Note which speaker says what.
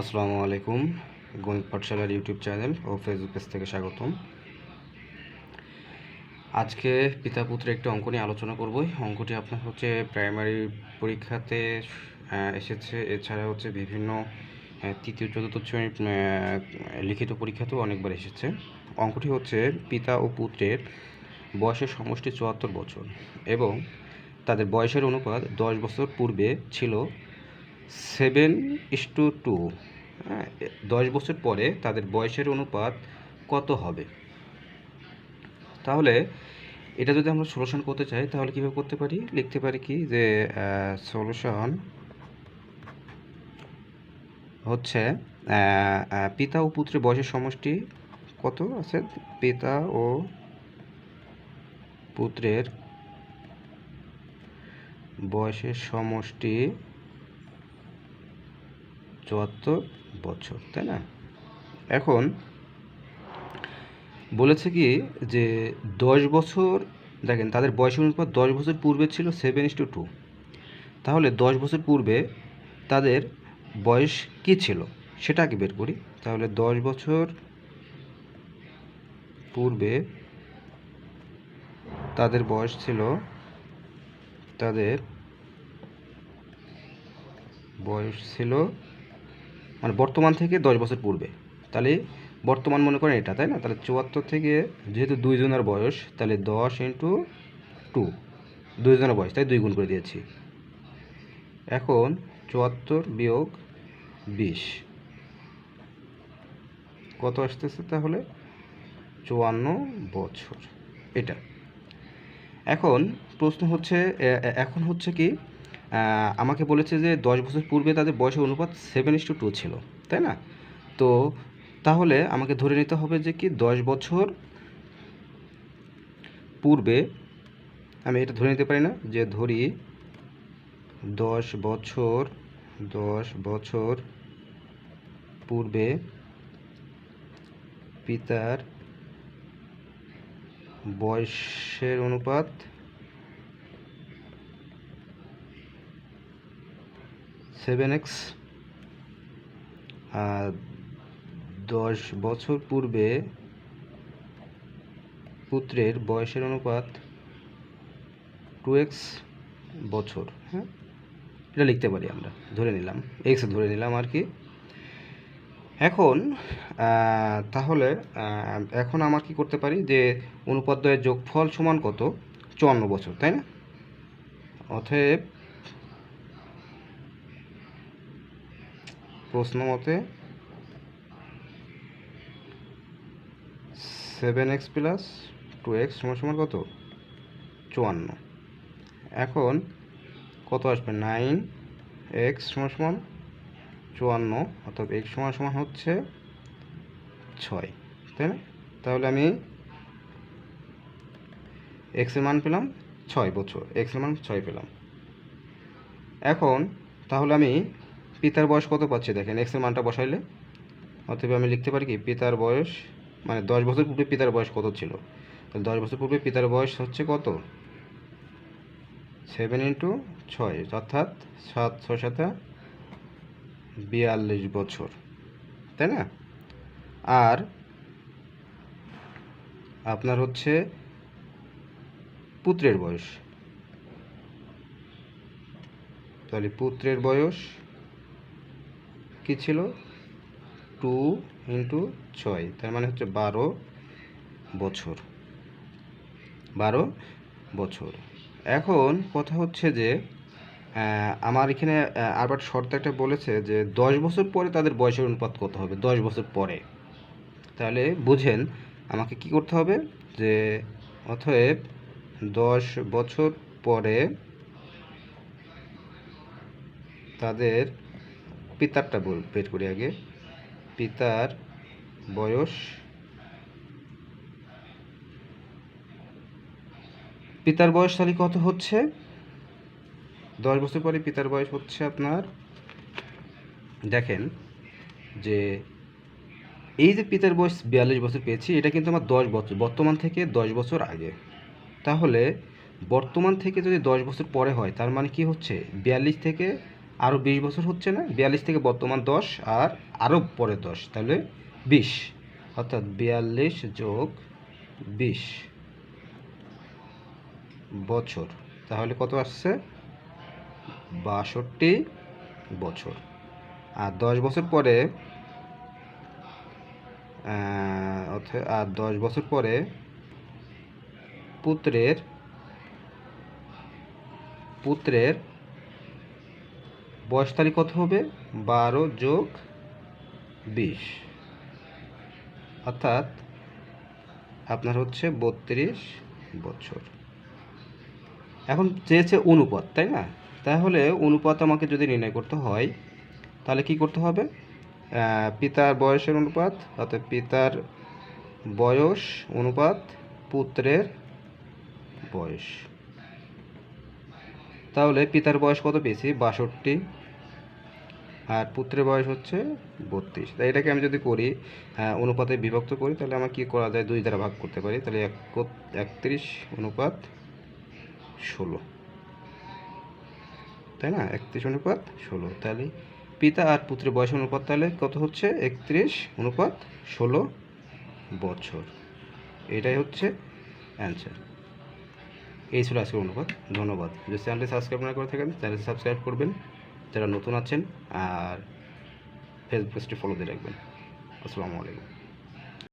Speaker 1: আসসালামু আলাইকুম, গণিত পাঠশালার ইউটিউব চ্যানেল ও ফেসবুক পেজ থেকে স্বাগতম। আজকে পিতা পুত্রের একটি অঙ্ক নিয়ে আলোচনা করব। অঙ্কটি আপনার হচ্ছে প্রাইমারি পরীক্ষাতে এসেছে। এছাড়া হচ্ছে বিভিন্ন তৃতীয়, চতুর্থ শ্রেণির লিখিত পরীক্ষাতেও অনেকবার এসেছে। অঙ্কটি হচ্ছে পিতা ও পুত্রের বয়সের সমষ্টি চুয়াত্তর বছর এবং তাদের বয়সের অনুপাত দশ বছর পূর্বে ছিল সেভেন ইস টু টু হ্যাঁ দশ বছর পরে তাদের বয়সের অনুপাত কত হবে? তাহলে এটা যদি আমরা সলিউশন করতে চাই, তাহলে কীভাবে করতে পারি? লিখতে পারি কি যে সলিউশন হচ্ছে পিতা ও পুত্রের বয়সের সমষ্টি কত আছে? পিতা ও পুত্রের বয়সের সমষ্টি চুয়াত্তর বছর, তাই না? এখন বলেছে কি যে দশ বছর, দেখেন তাদের বয়সের অনুপাত দশ বছর পূর্বে ছিল সেভেন টু টু তাহলে দশ বছর পূর্বে তাদের বয়স কি ছিল? সেটা আগে বের করি। তাহলে দশ বছর পূর্বে তাদের বয়স ছিল, তাদের বয়স ছিল মানে বর্তমান থেকে দশ বছর পূর্বে। তাহলে বর্তমান মনে করেন এটা, তাই না? তাহলে চুয়াত্তর থেকে যেহেতু দুইজনের বয়স, তাহলে দশ ইন্টু টু, দুইজনের বয়স, তাই দুই গুণ করে দিয়েছি। এখন চুয়াত্তর বিয়োগ বিশ। কত আসতেছে তাহলে? চুয়ান্ন বছর। এটা। এখন প্রশ্ন হচ্ছে এখন হচ্ছে কি আমাকে বলেছে যে দশ বছর পূর্বে তাদের বয়সের অনুপাত সেভেন ইস টু টু ছিল, তাই না? তো তাহলে আমাকে ধরে নিতে হবে যে কি দশ বছর পূর্বে, আমি এটা ধরে নিতে পারি না, যে ধরি দশ বছর দশ বছর পূর্বে পিতার বয়সের অনুপাত সেভেন এক্স দশ বছর পূর্বে পুত্রের বয়সের অনুপাত টু এক্স বছর হ্যাঁ? এটা লিখতে পারি আমরা, ধরে নিলাম, এক্স ধরে নিলাম আর কি। এখন তাহলে এখন আমার কি করতে পারি যে অনুপাদ্বয়ের যোগফল সমান কত? চুয়ান্ন বছর, তাই না? অতএব প্রশ্ন মতে seven x plus two x সমান সমান কত? চুয়ান্ন। এখন কত আসবে? নাইন এক্স সমান সমান চুয়ান্ন, অর্থাৎ এক্স সমান সমান হচ্ছে ছয়, তাই না? তাহলে আমি এক্সের মান পেলাম ছয় বছর এক্সের মান ছয় পেলাম। এখন তাহলে আমি পিতার বয়স কত পাচ্ছি দেখেন? এক্সের মানটা বসাইলে। অথবা আমি লিখতে পারি কি? পিতার বয়স মানে দশ বছর পূর্বে পিতার বয়স কত ছিল? তাহলে দশ বছর পূর্বে পিতার বয়স হচ্ছে কত? সেভেন ইন্টু ছয়, অর্থাৎ সাত ছয় সাতা বিয়াল্লিশ বছর। তাই না? আর আপনার হচ্ছে পুত্রের বয়স। তাহলে পুত্রের বয়স কি ছিল? টু ইন্টু ছয়। তার মানে হচ্ছে বারো বছর। বারো বছর। এখন কথা হচ্ছে যে আমার এখানে আহ, আবার শর্ত একটা বলেছে যে দশ বছর পরে তাদের বয়সের অনুপাত কত হবে? দশ বছর পরে। তাহলে বুঝেন আমাকে কি করতে হবে? যে অতএব দশ বছর পরে তাদের পিতারটা বল, বের করি আগে। পিতার বয়স পিতার বয়স তাহলে কত হচ্ছে? দশ বছর পরে পিতার বয়স হচ্ছে আপনার। দেখেন যে এই যে পিতার বয়স বিয়াল্লিশ বছর পেয়েছি, এটা কিন্তু আমার দশ বছর, বর্তমান থেকে দশ বছর আগে। তাহলে বর্তমান থেকে যদি দশ বছর পরে হয়, তার মানে কি হচ্ছে? বিয়াল্লিশ থেকে আরও বিশ বছর হচ্ছে না? বিয়াল্লিশ থেকে বর্তমান দশ আর আরও পরে দশ, তাহলে বিশ। অর্থাৎ বিয়াল্লিশ যোগ বিশ বছর। তাহলে কত আসছে? বাষট্টি বছর। আর দশ বছর পরে আর দশ বছর পরে পুত্রের পুত্রের বয়স তারিখ কত হবে? বারো যোগ বিশ। অর্থাৎ আপনার হচ্ছে বত্রিশ বছর। এখন চেয়েছে অনুপাত, তাই না? তাহলে অনুপাত আমাকে যদি নির্ণয় করতে হয়, তাহলে কি করতে হবে? পিতার বয়সের অনুপাত, অর্থাৎ পিতার বয়স অনুপাত পুত্রের বয়স। তাহলে পিতার বয়স কত পেয়েছি? বাষট্টি। আর পুত্রের বয়স হচ্ছে বত্রিশ। তাই এটাকে আমি যদি করি অনুপাতে বিভক্ত করি, তাহলে আমার কি করা যায়? দুই দ্বারা ভাগ করতে পারি। তাহলে এক- একত্রিশ অনুপাত ষোলো। তাই না? একত্রিশ অনুপাত ষোলো। তাহলে পিতা আর পুত্রের বয়স অনুপাত তাহলে কত হচ্ছে? একত্রিশ অনুপাত ষোলো বছর। এটাই হচ্ছে অ্যান্সার এই ছিল আজকের অনুবাদ। ধন্যবাদ। যদি চ্যানেলটি সাবস্ক্রাইব না করে থাকেন, চ্যানেলটি সাবস্ক্রাইব করবেন। যারা নতুন আছেন, আর ফেসবুক পেজটি ফলো দিয়ে রাখবেন। আসসালামু আলাইকুম।